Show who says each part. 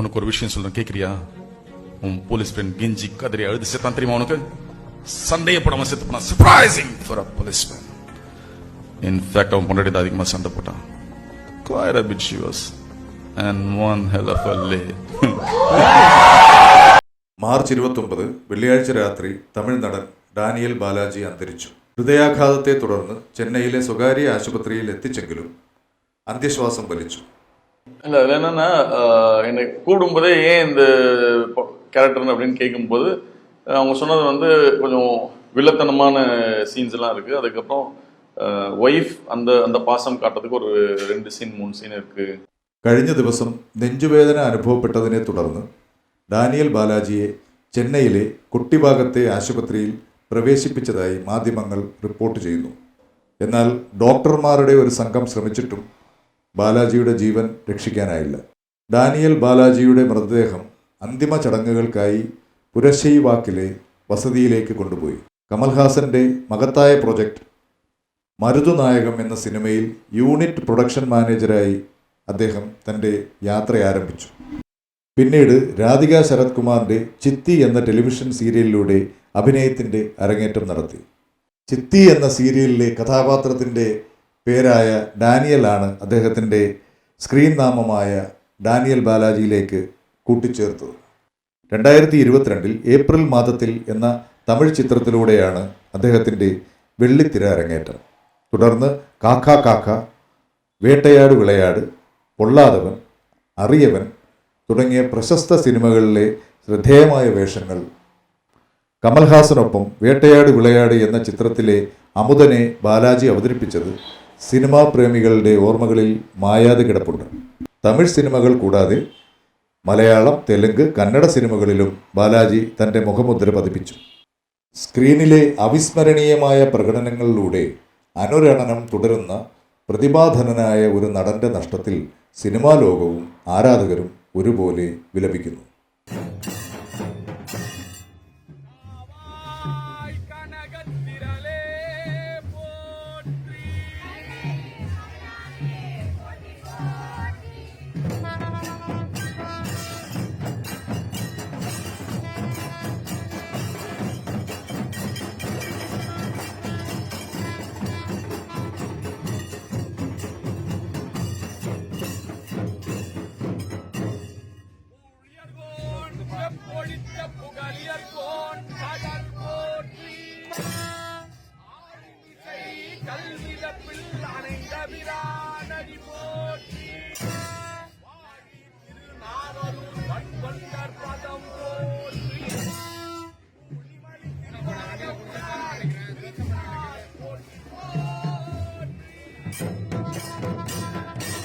Speaker 1: உனக்கு ஒரு விஷயம் சொல்றேன் கேக்குறியா உன் போலீஸ் ஃப்ரெண்ட் கெஞ்சி கதறி அழுது செத்தான் தெரியுமா உனக்கு சண்டையப்படாம செத்து போனா surprising for a police man in fact அவன் பொண்டாட்டி தான் அதிகமாக சண்டை போட்டான் choir bit she and one hell of a lay
Speaker 2: March ഇരുപത്തൊമ്പത് വെള്ളിയാഴ്ച രാത്രി തമിഴ് നടൻ ഡാനിയൽ ബാലാജി അന്തരിച്ചു ഹൃദയാഘാതത്തെ തുടർന്ന് ചെന്നൈയിലെ സ്വകാര്യ ആശുപത്രിയിൽ എത്തിച്ചെങ്കിലും അന്ത്യശ്വാസം വലിച്ചു
Speaker 3: இல்லை அதில் என்னென்னா என்னை கூடும்போதே ஏன் இந்த கேரக்டர்னு அப்படின்னு கேட்கும்போது அவங்க சொன்னது வந்து கொஞ்சம் வில்லத்தனமான சீன்ஸ் எல்லாம் இருக்குது அதுக்கப்புறம் ஒய்ஃப் அந்த அந்த பாசம் காட்டுறதுக்கு ஒரு ரெண்டு சீன் மூணு சீன் இருக்குது
Speaker 2: கழிஞ்ச திவசம் நெஞ்சுவேதனை അനുഭവപ്പെട്ടതിനെ தொடர்ந்து டானியல் பாலாஜியை சென்னையிலே குட்டிபாகத்தை ആശുപത്രിയിൽ പ്രവേശിപ്പിച്ചതായി മാധ്യമങ്ങൾ റിപ്പോർട്ട് ചെയ്യുന്നു എന്നാൽ ഡോക്ടർമാരുടെ ഒരു സംഘം ശ്രമിച്ചിട്ടും ബാലാജിയുടെ ജീവൻ രക്ഷിക്കാനായില്ല ഡാനിയൽ ബാലാജിയുടെ മൃതദേഹം അന്തിമ ചടങ്ങുകൾക്കായി പുരശൈവാക്കിലെ വസതിയിലേക്ക് കൊണ്ടുപോയി കമൽഹാസന്റെ മകത്തായ പ്രൊജക്ട് മരുതുനായകം എന്ന സിനിമയിൽ യൂണിറ്റ് പ്രൊഡക്ഷൻ മാനേജരായി അദ്ദേഹം തൻ്റെ യാത്ര ആരംഭിച്ചു പിന്നീട് രാധിക ശരത് കുമാറിൻ്റെ ചിത്തി എന്ന ടെലിവിഷൻ സീരിയലിലൂടെ അഭിനയത്തിൻ്റെ അരങ്ങേറ്റം നടത്തി ചിത്തി എന്ന സീരിയലിലെ കഥാപാത്രത്തിൻ്റെ പേരായ ഡാനിയലാണ് അദ്ദേഹത്തിൻ്റെ സ്ക്രീൻ നാമമായ ഡാനിയൽ ബാലാജിയിലേക്ക് കൂട്ടിച്ചേർത്തത് രണ്ടായിരത്തി ഇരുപത്തിരണ്ടിൽ ഏപ്രിൽ മാതത്തിൽ എന്ന തമിഴ് ചിത്രത്തിലൂടെയാണ് അദ്ദേഹത്തിൻ്റെ വെള്ളിത്തിര അരങ്ങേറ്റം തുടർന്ന് കാക്ക കാക്ക വേട്ടയാട് വിളയാട് പൊള്ളാതവൻ അറിയവൻ തുടങ്ങിയ പ്രശസ്ത സിനിമകളിലെ ശ്രദ്ധേയമായ വേഷങ്ങൾ കമൽഹാസനൊപ്പം വേട്ടയാട് വിളയാട് എന്ന ചിത്രത്തിലെ അമുദനെ ബാലാജി അവതരിപ്പിച്ചത് സിനിമാ പ്രേമികളുടെ ഓർമ്മകളിൽ മായാതെ കിടപ്പുണ്ട് തമിഴ് സിനിമകൾ കൂടാതെ മലയാളം തെലുങ്ക് കന്നഡ സിനിമകളിലും ബാലാജി തൻ്റെ മുഖമുദ്ര പതിപ്പിച്ചു സ്ക്രീനിലെ അവിസ്മരണീയമായ പ്രകടനങ്ങളിലൂടെ അനുരണനം തുടരുന്ന പ്രതിഭാധനനായ ഒരു നടൻ്റെ നഷ്ടത്തിൽ സിനിമാ ലോകവും ആരാധകരും ഒരുപോലെ വിലപിക്കുന്നു கல்விதப்பில் அணைந்த விராணி போற்றி திருநாவரூர் வன்வந்தர் பதம் போற்றி போற்றி போற்றி